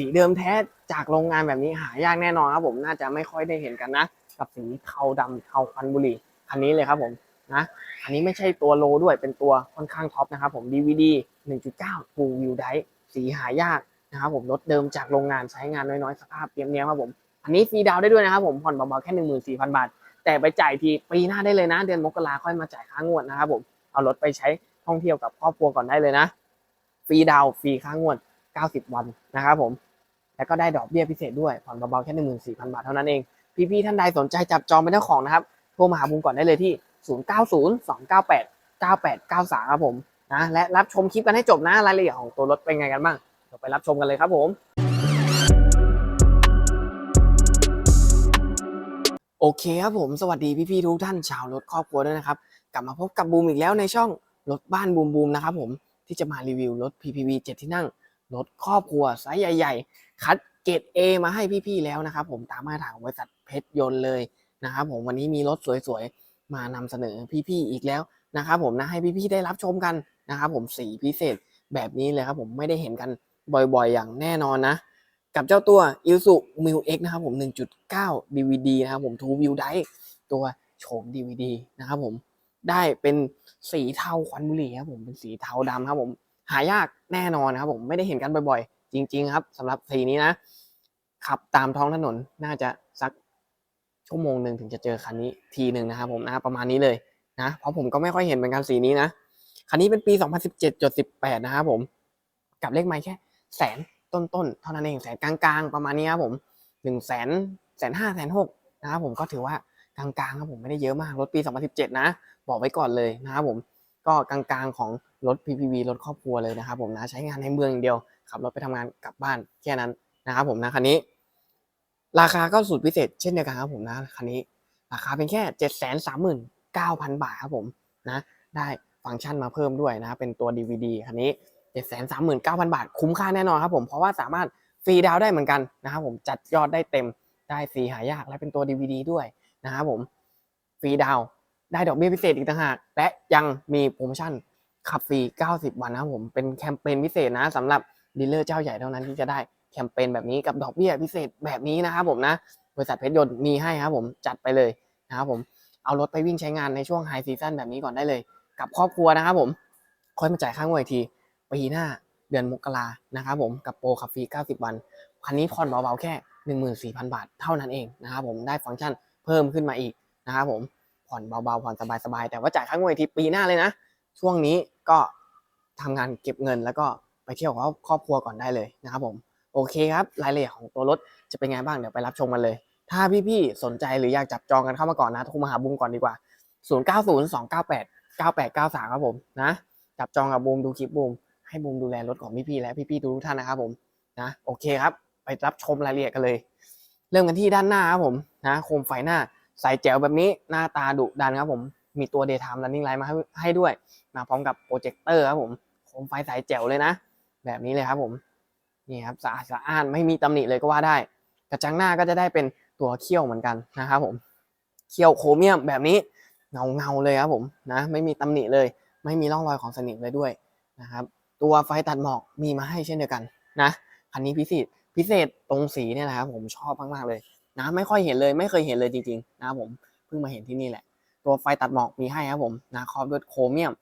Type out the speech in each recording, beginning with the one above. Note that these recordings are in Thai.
สีเดิมแท้จากโรงงานแบบนี้หายากแน่นอนครับผมน่าจะไม่ค่อยได้เห็นกันนะ กับสีเทาดำเทาควันบุหรี่คันนี้เลยครับผมนะอันนี้ไม่ใช่ตัวโลด้วยเป็นตัวค่อนข้างท็อปนะครับผม DVD 1.9 Full View Drive สีหายากนะครับผมรถเดิมจากโรงงานใช้งานน้อยๆ สภาพเตรียมเนี้ยครับผม อันนี้ฟรีดาวได้ด้วยนะครับผมผ่อนเบาๆแค่ 14,000 บาท แต่ไปจ่ายทีปีหน้าได้เลยนะ เดือนมกราค่อยมาจ่ายค่างวดนะครับผมเอารถไปใช้ท่องเที่ยวกับครอบครัวก่อนได้เลยนะฟรีดาวฟรีค่างวด 90 วันนะครับผม แล้วก็ได้ดอกเบี้ยพิเศษด้วยผ่อนเบาๆแค่14,000บาทเท่านั้นเอง พี่ๆท่านใดสนใจจับจองเป็นเจ้าของนะครับโทรมาหาบุมก่อนได้เลยที่ 0902989893 ครับผมนะและรับชมคลิปกันให้จบนะรายละเอียดของตัวรถเป็นไงกันบ้างเดี๋ยวไปรับชมกันเลยครับผมโอเคครับผมสวัสดีพี่ๆทุกท่านชาวรถครอบครัวด้วยนะครับ กลับมาพบกับบูมอีกแล้วในช่องรถบ้านบูมบูมนะครับผมที่จะมารีวิวรถ PPV 7 ที่นั่ง รถครอบครัวไซส์ใหญ่ ๆ คัดเกรด A มาให้พี่ๆแล้วนะครับ ผมตามมาตรฐานของบริษัทเพชรยนต์เลยนะครับ ผมวันนี้มีรถสวยๆ มานำเสนอพี่ๆอีกแล้วนะครับ ผมนะให้พี่ๆได้รับชมกันนะครับ ผมสีพิเศษแบบนี้เลยครับ ผมไม่ได้เห็นกันบ่อยๆ อย่างแน่นอนนะ กับเจ้าตัว i l s u m i l X นะครับผม 1.9 DVD นะครับผม Two View Drive ตัวโฉม DVD นะครับผมได้เป็นสีเทาควันบุหรี่ครับผมเป็นสีเทาดำครับผม หายากแน่นอนนะครับผมไม่ได้เห็นกันบ่อยๆ จริง ๆ ครับสำหรับสีนี้นะ ขับตามท้องถนนน่าจะสักชั่วโมงหนึ่งถึงจะเจอคันนี้ทีหนึ่งนะครับผมนะประมาณนี้เลยนะเพราะผมก็ไม่ค่อยเห็นเหมือนกันสีนี้นะคันนี้เป็นปี 2017.18 นะครับผม กับเลขไม้แค่แสนต้นๆ เท่านั้นเองแสนกลางๆ ประมาณนี้ครับผมหนึ่งแสนแสนห้าแสนหกนะครับผมก็ถือว่ากลางๆครับผมไม่ได้เยอะมากรถปี 2017 นะ บอกไว้ก่อนเลยนะครับผม ก็กลางๆของรถ PPV รถครอบครัวเลยนะครับผมนะใช้งานในเมืองอย่างเดียวขับรถไปทำงานกลับบ้านแค่นั้นนะครับผมนะคันนี้ ราคาก็สุดพิเศษเช่นเดียวกันครับผมนะคันนี้ ราคาเป็นแค่เจ็ดแสนสามหมื่นเก้าพันบาทครับผมนะได้ฟังก์ชันมาเพิ่มด้วยนะเป็นตัว DVD คันนี้เจ็ดแสนสามหมื่นเก้าพันบาท คุ้มค่าแน่นอนครับผมเพราะว่าสามารถฟรีดาวได้เหมือนกันนะครับผมจัดยอดได้เต็มได้ฟรีหายากและเป็นตัว DVD ด้วยนะครับผมฟรีดาว ได้ดอกเบี้ยพิเศษอีกต่างหาก และยังมีโปรโมชั่นขับฟรี 90 วันนะครับผม เป็นแคมเปญพิเศษนะสำหรับดีลเลอร์เจ้าใหญ่เท่านั้นที่จะได้แคมเปญแบบนี้กับดอกเบี้ยพิเศษแบบนี้นะครับผมนะ บริษัทเพชรยนต์มีให้ครับผมจัดไปเลยนะครับผม เอารถไปวิ่งใช้งานในช่วงไฮซีซั่นแบบนี้ก่อนได้เลย กับครอบครัวนะครับผม ค่อยมาจ่ายค่างวดอีกทีปีหน้าเดือนมกรานะครับผมกับโปรขับฟรี 90 วัน คันนี้ผ่อนเบาๆแค่ 14,000 บาทเท่านั้นเองนะครับผมได้ฟังก์ชันเพิ่มขึ้นมาอีกนะครับผม ผ่อนเบาๆผ่อนสบายๆแต่ว่าจ่ายค่างวดทีปีหน้าเลยนะ ช่วงนี้ก็ทำงานเก็บเงินแล้วก็ไปเที่ยวกับครอบครัวก่อนได้เลยนะครับผมโอเคครับรายละเอียดของตัวรถจะเป็นไงบ้างเดี๋ยวไปรับชมกันเลย ถ้าพี่ๆสนใจหรืออยากจับจองกันเข้ามาก่อนนะโทรมาหาบูมก่อนดีกว่า 0902989893ครับผมนะจับจองกับบูมดูคลิปบูมให้บูมดูแลรถของพี่ๆและพี่ๆทุกท่านนะครับผมนะโอเคครับ ไปรับชมรายละเอียดกันเลย เริ่มกันที่ด้านหน้าครับผมนะโคมไฟหน้า ใส่แจ๋วแบบนี้หน้าตาดุดันครับผมมีตัว daytime running light มาให้ให้ด้วยมาพร้อมกับโปรเจคเตอร์ครับผมโคมไฟสายแจ๋วเลยนะ แบบนี้เลยครับผมนี่ครับสะอาดสะอ้านไม่มีตำหนิเลยก็ว่าได้ กระจังหน้าก็จะได้เป็นตัวเขี้ยวเหมือนกันนะครับผมเขี้ยวโครเมียมแบบนี้เงาเงาเลยครับผมนะไม่มีตำหนิเลย ไม่มีร่องรอยของสนิมเลยด้วยนะครับตัวไฟตัดหมอกมีมาให้เช่นเดียวกันนะคันนี้พิเศษพิเศษตรงสีเนี่ยแหละครับผมชอบมากๆเลย นะไม่ค่อยเห็นเลยไม่เคยเห็นเลยจริงๆนะครับผมเพิ่งมาเห็นที่นี่แหละ ตัวไฟตัดหมอกมีให้ครับผมนะครอบด้วยโครเมียม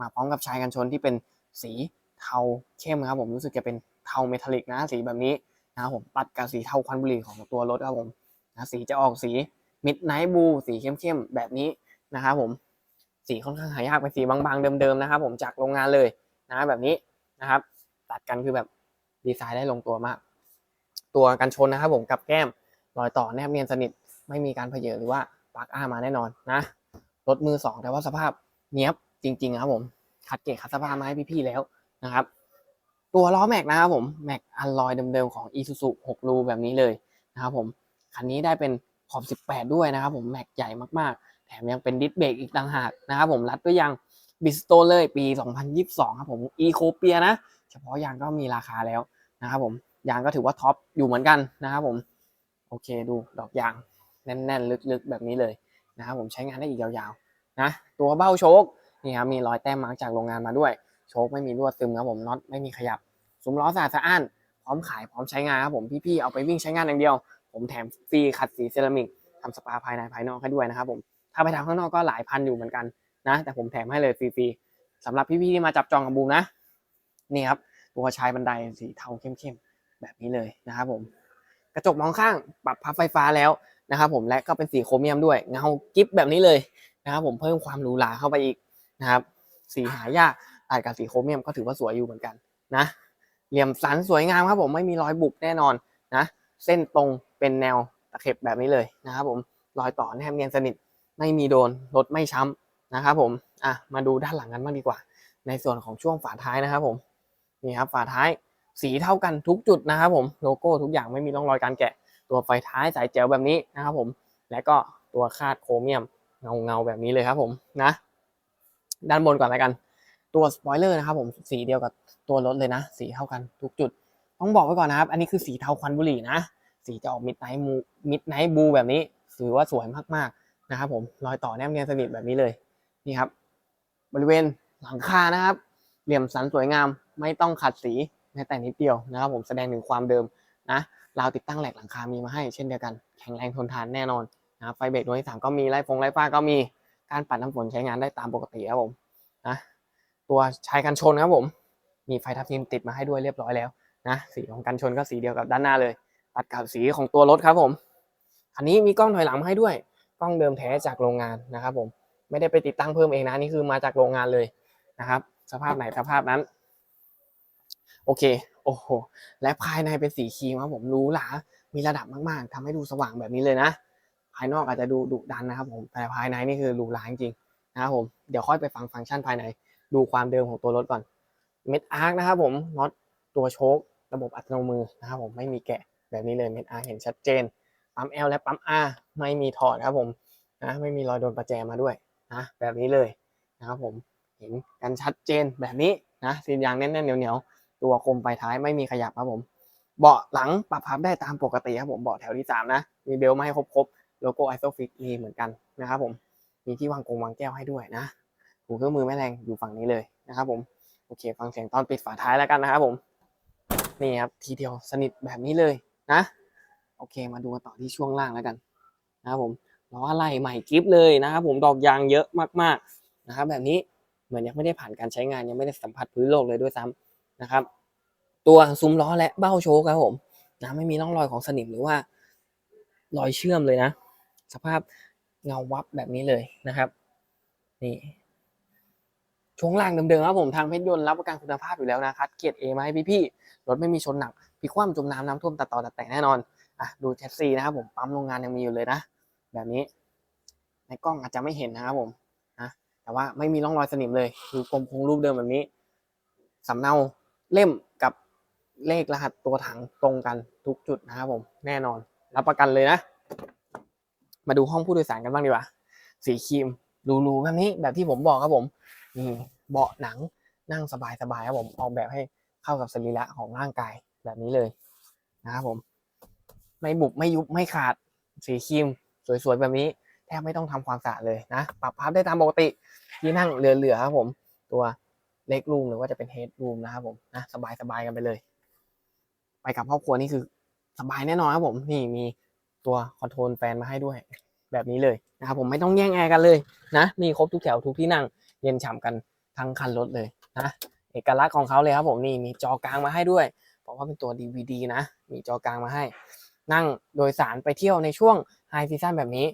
มาพร้อมกับชายกันชนที่เป็นสีเทาเข้มครับผมรู้สึกจะเป็นเทาเมทัลลิกนะสีแบบนี้นะครับผมตัดกับสีเทาควันบุหรี่ของตัวรถครับผมนะสีจะออกสีมิดไนท์บูสีเข้มๆแบบนี้นะครับผมสีค่อนข้างหายากเป็นสีบางๆเดิมๆนะครับผมจากโรงงานเลยนะแบบนี้นะครับ ตัดกันคือแบบดีไซน์ได้ลงตัวมาก ตัวกันชนนะครับผมกับแก้ม รอยต่อแนบเนียนสนิท ไม่มีการเพเยอหรือว่าปากอ้ามาแน่นอนนะ รถมือสองแต่ว่าสภาพเนี้ยบจริงๆครับผม คัดเกตคัดสภาพมาให้พี่ๆแล้วนะครับ ตัวล้อแม็กนะครับผม แม็กอัลลอยเดิมๆของ Isuzu 6รูแบบนี้เลยนะครับผม คันนี้ได้เป็นขอบ 18 ด้วยนะครับผม แม็กใหญ่มากๆ แถมยังเป็นดิสเบรกอีกต่างหากนะครับผมรัดด้วยยางบิสโตเลยปี 2022 ครับผม e c o p i a นะ เฉพาะยางก็มีราคาแล้วนะครับผมยางก็ถือว่าท็อปอยู่เหมือนกันนะครับผม โอเคดูดอกยางแน่นๆ ลึกๆ แบบนี้เลยนะครับผมใช้งานได้อีกยาวๆนะตัวเบ้าโชคนี่ครับมีรอยแต้มมาร์กจากโรงงานมาด้วย โชคไม่มีรั่วซึมครับผมน็อตไม่มีขยับซุ้มล้อสะอาดสะอ้านพร้อมขายพร้อมใช้งานครับผมพี่ๆเอาไปวิ่งใช้งานอย่างเดียว ผมแถมฟรีขัดสีเซรามิกทำสปาภายในภายนอกให้ด้วยนะครับผมถ้าไปทำข้างนอกก็หลายพันอยู่เหมือนกันนะแต่ผมแถมให้เลยฟรีๆสำหรับพี่ๆที่มาจับจองกับบูมนะนี่ครับตัวชายบันไดสีเทาเข้มๆแบบนี้เลยนะครับผม กระจกมองข้างปรับพับไฟฟ้าแล้วนะครับผมและก็เป็นสีโครเมียมด้วยเงากิฟแบบนี้เลยนะครับผมเพิ่มความหรูหราเข้าไปอีกนะครับสีหายากตัดกับสีโครเมียมก็ถือว่าสวยอยู่เหมือนกันนะเหลี่ยมสันสวยงามครับผมไม่มีรอยบุบแน่นอนนะเส้นตรงเป็นแนวตะเข็บแบบนี้เลยนะครับผมรอยต่อแนบเนียนสนิทไม่มีโดนรถไม่ช้ำนะครับผมอะมาดูด้านหลังกันบ้างดีกว่า ในส่วนของช่วงฝาท้ายนะครับผมนี่ครับฝาท้าย สีเท่ากันทุกจุดนะครับผมโลโก้ทุกอย่างไม่มีร่องรอยการแกะ ตัวไฟท้ายสายแจ๋วแบบนี้นะครับผม และก็ตัวคาดโครเมียมเงาเงาๆแบบนี้เลยครับผมนะด้านบนก่อนแล้วกัน ตัวสปอยเลอร์นะครับผมสีเดียวกับตัวรถเลยนะ สีเท่ากันทุกจุด ต้องบอกไว้ก่อนนะครับ อันนี้คือสีเทาควันบุหรี่นะ สีจะออกมิดไนท์มูมิดไนท์บูแบบนี้ถือว่าสวยมากๆนะครับผมรอยต่อแนบเนียนสนิทแบบนี้เลยนี่ครับ บริเวณหลังคานะครับ เหลี่ยมสันสวยงามไม่ต้องขัดสี แม้แต่นิดเดียวนะครับผมแสดงถึงความเดิมนะราวติดตั้งแหลกหลังคามีมาให้เช่นเดียวกันแข็งแรงทนทานแน่นอนนะไฟเบรกดวงที่สามก็มีไล่ฟงไล่ฟ้าก็มีการปัดน้ำฝนใช้งานได้ตามปกติครับผมนะตัวชายกันชนครับผม มีไฟทับทิมติดมาให้ด้วยเรียบร้อยแล้วนะสีของกันชนก็สีเดียวกับด้านหน้าเลย ตัดกับสีของตัวรถครับผมคันนี้มีกล้องถอยหลังมาให้ด้วย กล้องเดิมแท้จากโรงงานนะครับผมไม่ได้ไปติดตั้งเพิ่มเองนะนี่คือมาจากโรงงานเลยนะครับ สภาพไหนสภาพนั้น โอเค โอ้โห และภายในเป็นสีครีมครับผมรู้หลามีระดับมากๆทำให้ดูสว่างแบบนี้เลยนะ ภายนอกอาจจะดูดุดันนะครับผมแต่ภายในนี่คือหรูหราจริงๆนะครับผมเดี๋ยวค่อยไปฟังฟังก์ชันภายในดูความเดิมของตัวรถก่อนเม็ดอาร์คนะครับผมน็อตตัวโชคระบบอัตโนมือนะครับผมไม่มีแกะแบบนี้เลยเม็ดอาร์เห็นชัดเจนปั๊ม L และปั๊ม R ไม่มีถอดครับผมนะไม่มีรอยโดนประแจมาด้วยนะแบบนี้เลยนะครับผมเห็นกันชัดเจนแบบนี้นะสียางแน่นๆเหนียวๆ ตัวคมปลายท้ายไม่มีขยับครับผม เบาะหลังปรับพับได้ตามปกติครับผมเบาะแถวที่สามนะ มีเบลมาให้ครบๆโลโก้ไอโซฟิกมีเหมือนกันนะครับผมมีที่วางกงวางแก้วให้ด้วยนะหูเครื่องมือแม่แรงอยู่ฝั่งนี้เลยนะครับผมโอเค ฟังเสียงตอนปิดฝาท้ายแล้วกันนะครับผมนี่ครับทีเดียวสนิทแบบนี้เลยนะโอเค มาดูกันต่อที่ช่วงล่างแล้วกันนะครับผมล้ออะไรใหม่กริฟเลยนะครับผมดอกยางเยอะมากๆนะครับแบบนี้เหมือนยังไม่ได้ผ่านการใช้งานยังไม่ได้สัมผัสพื้นโลกเลยด้วยซ้ำ นะครับ ตัวซุ้มล้อและเบ้าโชคครับผมนะไม่มีร่องรอยของสนิมหรือว่า รอยเชื่อมเลยนะ สภาพเงาวับแบบนี้เลยนะครับ นี่ช่วงล่างเดิมๆครับผมทางเพชรยนต์รับประกันคุณภาพอยู่แล้วนะครับเกียรติเอมาให้พี่ๆรถไม่มีชนหนักพิกคว่ำจมน้ำน้ำท่วมตัดต่อตัดแต่งแน่นอนอะดูแชสซีนะครับผมปั๊มโรงงานยังมีอยู่เลยนะ แบบนี้ ในกล้องอาจจะไม่เห็นนะครับผมนะแต่ว่าไม่มีร่องรอยสนิมเลย คือกลมคงรูปเดิมแบบนี้สำเนา เล่มกับเลขรหัสตัวถังตรงกันทุกจุดนะครับผมแน่นอน รับประกันเลยนะ มาดูห้องผู้โดยสารกันบ้างดีกว่า สีครีมรูๆแบบนี้แบบที่ผมบอกครับผมนี่เบาะหนังนั่งสบายๆครับผมออกแบบให้เข้ากับสรีระของร่างกายแบบนี้เลยนะครับผม ไม่บุบไม่ยุบไม่ขาดสีครีมสวยๆแบบนี้ แทบไม่ต้องทำความสะอาดเลยนะ ปรับพับได้ตามปกติที่นั่งเหลือๆครับผม ตัว เล็กรูมหรือว่าจะเป็นเฮดรูมนะครับผมนะสบายๆกันไปเลย ไปกับครอบครัวนี่คือสบายแน่นอนครับผมนี่มีตัวคอนโทรลแฟนมาให้ด้วย แบบนี้เลยนะครับผมไม่ต้องแย่งแอร์กันเลยนะมีครบทุกแถวทุกที่นั่งเย็นฉ่ำกันทั้งคันรถเลยนะเอกลักษณ์ของเขาเลยครับผมนี่มีจอกลางมาให้ด้วย เพราะว่าเป็นตัว DVD นะ มีจอกลางมาให้ นั่งโดยสารไปเที่ยวในช่วงไฮซีซั่นแบบนี้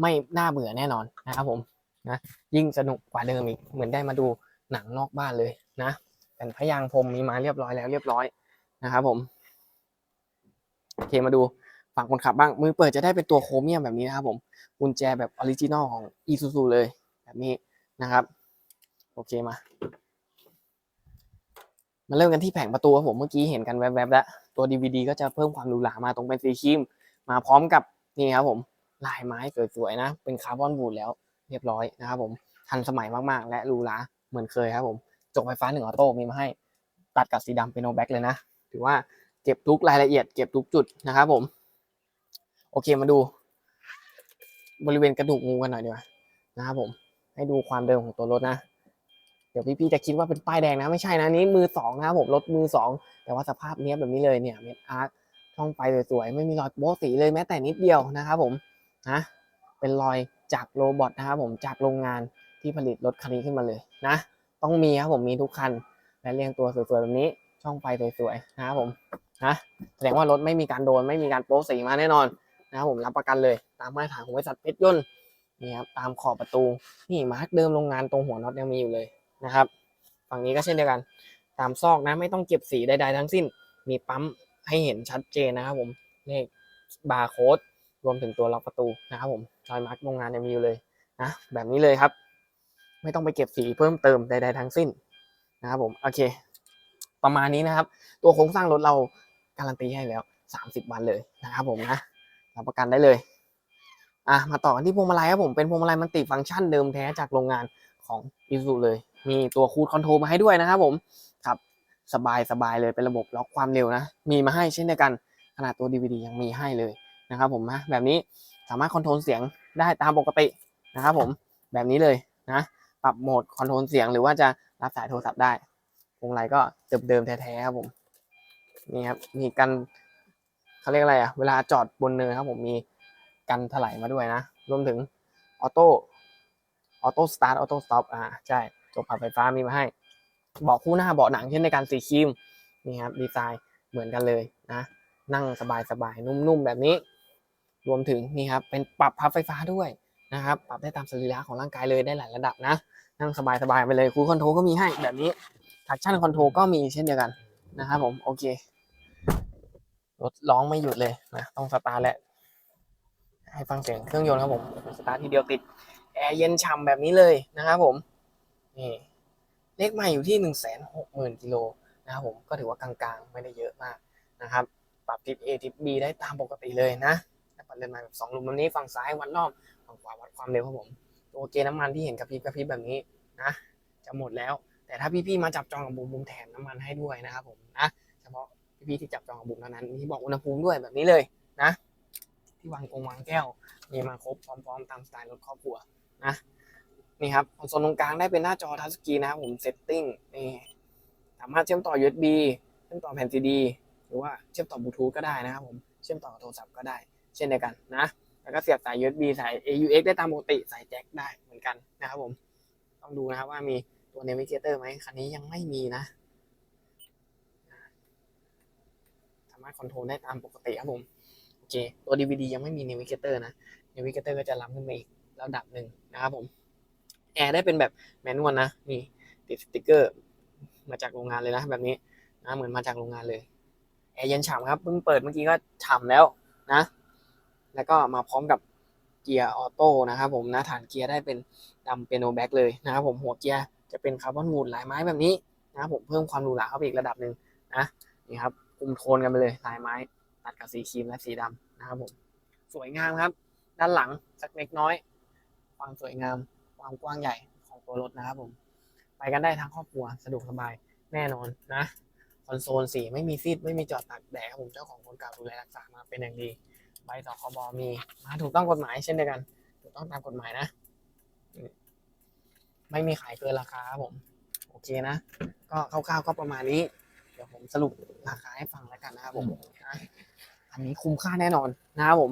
ไม่น่าเบื่อแน่นอนนะครับผมนะยิ่งสนุกกว่าเดิมอีกเหมือนได้มาดู หนังนอกบ้านเลยนะเป็นพยางพรมมีมาเรียบร้อยแล้วเรียบร้อยนะครับผมโอเคมาดูฝั่งคนขับบ้างมือเปิดจะได้เป็นตัวโครเมียมแบบนี้นะครับผมกุญแจแบบออริจินอลของ i s u z u เลยแบบนี้นะครับโอเคมา มาเริ่มกันที่แผงประตูครับผมเมื่อกี้เห็นกันแวบๆแล้วตัว DVD ก็จะเพิ่มความหรูหรามาตรงเป็นสีครีมมาพร้อมกับนี่ครับผมลายไม้สวยๆนะ เป็นคาร์บอนวูดแล้วเรียบร้อยนะครับผมทันสมัยมากๆ และหรูหรา เหมือนเคยครับผมจกไฟฟ้าหนึ่งออโต้มีมาให้ตัดกับสีดำเป็นโนแบ็กเลยนะ ถือว่าเก็บทุกรายละเอียดเก็บทุกจุดนะครับผม โอเคมาดู บริเวณกระดูกงูกันหน่อยดีกว่านะครับผม ให้ดูความเดิมของตัวรถนะ เดี๋ยวพี่ๆจะคิดว่าเป็นป้ายแดงนะ ไม่ใช่นะนี่มือสองนะครับผมรถมือสองแต่ว่าสภาพเนี้ยแบบนี้เลยเนี่ยเม็ดอาร์คช่องไฟสวยๆไม่มีรอยโป๊ะสีเลยแม้แต่นิดเดียวนะครับผมนะเป็นรอยจากโรบอทนะครับผมจากโรงงาน ที่ผลิตรถคันนี้ขึ้นมาเลยนะ ต้องมีครับผมมีทุกคัน และเรียงตัวสวยๆแบบนี้ ช่องไฟสวยๆนะครับผมนะแสดงว่ารถไม่มีการโดนไม่มีการโป๊ะสีมาแน่นอนนะครับผมรับประกันเลย ตามมาตรฐานของบริษัทเพชรยนต์นี่ครับตามขอบประตูนี่มาร์กเดิมโรงงานตรงหัวน็อตยังมีอยู่เลยนะครับฝั่งนี้ก็เช่นเดียวกัน ตามซอกนะไม่ต้องเก็บสีใดๆทั้งสิ้น มีปั๊มให้เห็นชัดเจนนะครับผมเลขบาร์โค้ดรวมถึงตัวล็อกประตูนะครับผมรอยมาร์กโรงงานยังมีอยู่เลยนะแบบนี้เลยครับ ไม่ต้องไปเก็บสีเพิ่มเติมใดๆทั้งสิ้นนะครับผมโอเค ประมาณนี้นะครับ ตัวโครงสร้างรถเราการันตีให้แล้ว 30 วันเลยนะครับผมนะรับประกันได้เลยอะมาต่อกันที่พวงมาลัยครับผมเป็นพวงมาลัยมันติฟังก์ชันเดิมแท้จากโรงงานของ i s u เลย มีตัวคูดคอนโทรลมาให้ด้วยนะครับผมครับสบายสบายเลยเป็นระบบล็อกความเร็วนะ มีมาให้เช่นเดียวกันขนาดตัว DVD ยังมีให้เลยนะครับผมนะแบบนี้สามารถคอนโทรลเสียงได้ตามปกตินะครับผมแบบนี้เลยนะ ปรับโหมดคอนโทรลเสียงหรือว่าจะรับสายโทรศัพท์ได้พวงมาลัยก็เดิมๆแท้ๆครับผมนี่ครับมีกันเขาเรียกอะไรอะเวลาจอดบนเนินครับผมมีกันถลายมาด้วยนะ รวมถึงออโต้ออโต้สตาร์ทออโต้สต็อปอ่าใช่ตัวปรับไฟฟ้ามีมาให้เบาะคู่หน้าเบาะหนังเช่นในการสีครีมนี่ครับดีไซน์เหมือนกันเลยนะ นั่งสบายๆ นุ่มๆ แบบนี้ รวมถึงนี่ครับเป็นปรับพับไฟฟ้าด้วยนะครับ ปรับได้ตามสรีระของร่างกายเลยได้หลายระดับนะ นั่งสบายๆไปเลยคูคอนโทรก็มีให้แบบนี้ทักชั่นคอนโทรก็มีเช่นเดียวกันนะครับผมโอเครถร้องไม่หยุดเลยนะต้องสตาร์ทแหละให้ฟังเสียงเครื่องยนต์ครับผมสตาร์ททีเดียวติดแอร์เย็นฉ่ำแบบนี้เลยนะครับผมนี่เลขใหม่อยู่ที่หนึ่งแสนหกหมื่นกิโลนะครับผมก็ถือว่ากลางๆ ไม่ได้เยอะมากนะครับ ปรับทิป A ทิป B ได้ตามปกติเลยนะแต่ปัดเลนมาแบบสองลุมแบบนี้ฝั่งซ้ายวัดรอบฝั่งขวาวัดความเร็วครับผม ตัวเกน้ำมันที่เห็นกระพริบกระพริบแบบนี้นะจะหมดแล้ว แต่ถ้าพี่ๆมาจับจองกับบูมบูมแถมน้ำมันให้ด้วยนะครับผมนะเฉพาะพี่ๆที่จับจองกับบูมเท่านั้นที่บอกอุณหภูมิด้วยแบบนี้เลยนะ ที่วางกงวางแก้วมีมาครบพร้อมๆ ตามสไตล์รถครอบครัวนะนี่ครับคอนโซลตรงกลางได้เป็นหน้าจอทัชสกรีนนะครับผมเซตติ้งนี่สามารถเชื่อมต่อ USB เชื่อมต่อแผ่นซีดีหรือว่าเชื่อมต่อบลูทูธก็ได้นะครับผมเชื่อมต่อโทรศัพท์ก็ได้ เช่นเดียวกันนะ แล้วก็เสียบสาย USB สาย AUX ได้ตามปกติสายแจ็คได้เหมือนกันนะครับผม ต้องดูนะครับว่ามีตัว Navigator ไหมคันนี้ยังไม่มีนะ สามารถคอนโทรลได้ตามปกติครับผม โอเค ตัว DVD ยังไม่มี Navigator นะ Navigator ก็จะล้ำขึ้นมาอีกระดับหนึ่งนะครับผม แอร์ได้เป็นแบบแมนนวลนะ นี่ติดสติกเกอร์มาจากโรงงานเลยนะแบบนี้นะเหมือนมาจากโรงงานเลย แอร์เย็นฉ่ำครับเพิ่งเปิดเมื่อกี้ก็ฉ่ำแล้วนะ แล้วก็มาพร้อมกับเกียร์ออโต้นะครับผมนะฐานเกียร์ได้เป็นดำเปียโนแบ็กเลยนะครับผมหัวเกียร์จะเป็นคาร์บอนวูดลายไม้แบบนี้นะครับผมเพิ่มความหรูหราเข้าไปอีกระดับหนึ่งนะนี่ครับคุมโทนกันไปเลยลายไม้ตัดกับสีครีมและสีดำนะครับผมสวยงามครับ ด้านหลังสักเล็กน้อย ความสวยงามความกว้างใหญ่ของตัวรถนะครับผมไปกันได้ทั้งครอบครัวสะดวกสบายแน่นอนนะคอนโซลสีไม่มีซีดไม่มีจอดตากแดดครับผมเจ้าของคนเก่าดูแลรักษามาเป็นอย่างดี ใบสคบมีมาถูกต้องกฎหมายเช่นเดียวกัน ถูกต้องตามกฎหมายนะ ไม่มีขายเกินราคาครับผม โอเคนะ ก็คร่าวๆก็ประมาณนี้ เดี๋ยวผมสรุปราคาให้ฟังแล้วกันนะครับผมอันนี้คุ้มค่าแน่นอนนะครับผม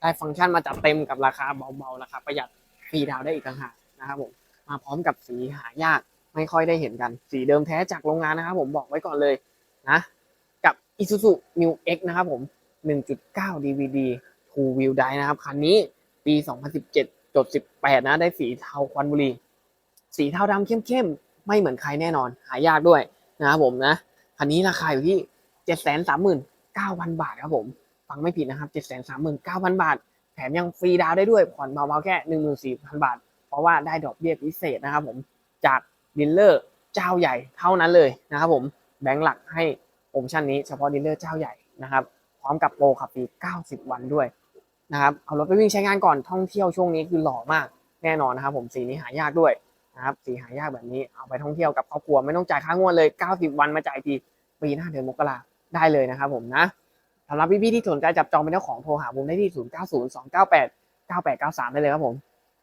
ได้ฟังก์ชันมาจัดเต็มกับราคาเบาๆราคาประหยัดฟรีดาวได้อีกต่างหากนะครับผม มาพร้อมกับสีหายากไม่ค่อยได้เห็นกัน สีเดิมแท้จากโรงงานนะครับผมบอกไว้ก่อนเลยนะ กับ Isuzu New X นะครับผม 1.9 DVD Two Wheel Drive นะครับ คันนี้ปี 2017จด18 นะ ได้สีเทาควันบุรี สีเทาดำเข้มๆ ไม่เหมือนใครแน่นอน หายากด้วยนะครับผมนะ คันนี้ราคาอยู่ที่ 739,000 บาทครับผม ฟังไม่ผิดนะครับ 739,000 บาท แถมยังฟรีดาวได้ด้วย ผ่อนเบาๆแค่ 14,000 บาท เพราะว่าได้ดอกเบี้ยพิเศษนะครับผม จากดีลเลอร์เจ้าใหญ่เท่านั้นเลยนะครับผม แบงก์หลักให้โปรโมชั่นนี้เฉพาะดีลเลอร์เจ้าใหญ่นะครับ พร้อมกับโปรขับฟรี 90 วันด้วยนะครับเอารถไปวิ่งใช้งานก่อนท่องเที่ยวช่วงนี้คือหล่อมากแน่นอนนะครับผมสีนี้หายากด้วยนะครับสีหายากแบบนี้เอาไปท่องเที่ยวกับครอบครัวไม่ต้องจ่ายค่างวดเลย 90 วันมาจ่ายทีปีหน้าเดือนมกราได้เลยนะครับผมนะสำหรับพี่ๆที่สนใจจับจองเป็นเจ้าของโทรหาผมได้ที่ 090298 9893 ได้เลยครับผม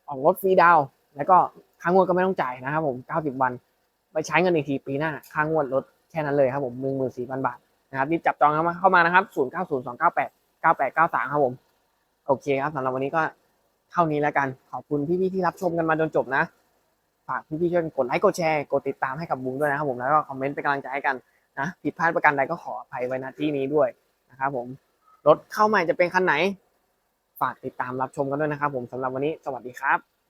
ออกรถฟรีดาวแล้วก็ค่างวดก็ไม่ต้องจ่ายนะครับผม 90 วัน ไปใช้เงินอีกทีปีหน้าค่างวดลดแค่นั้นเลยครับผมหนึ่งหมื่นสี่พันบาท นะครับรีบจับจองเข้ามาเข้ามานะครับศูนย์เก้าศูนย์สองเก้าแปดเก้าแปดเก้าสามครับผม โอเคครับสำหรับวันนี้ก็เท่านี้แล้วกัน ขอบคุณพี่ๆที่รับชมกันมาจนจบนะ ฝากพี่ๆช่วยกดไลค์กดแชร์กดติดตามให้กับบูมด้วยนะครับผมแล้วก็คอมเมนต์เป็นกำลังใจให้กันนะผิดพลาดประการใดก็ขออภัยไว้ณที่นี้ด้วยนะครับผมรถเข้าใหม่จะเป็นคันไหน ฝากติดตามรับชมกันด้วยนะครับผมสำหรับวันนี้สวัสดีครับ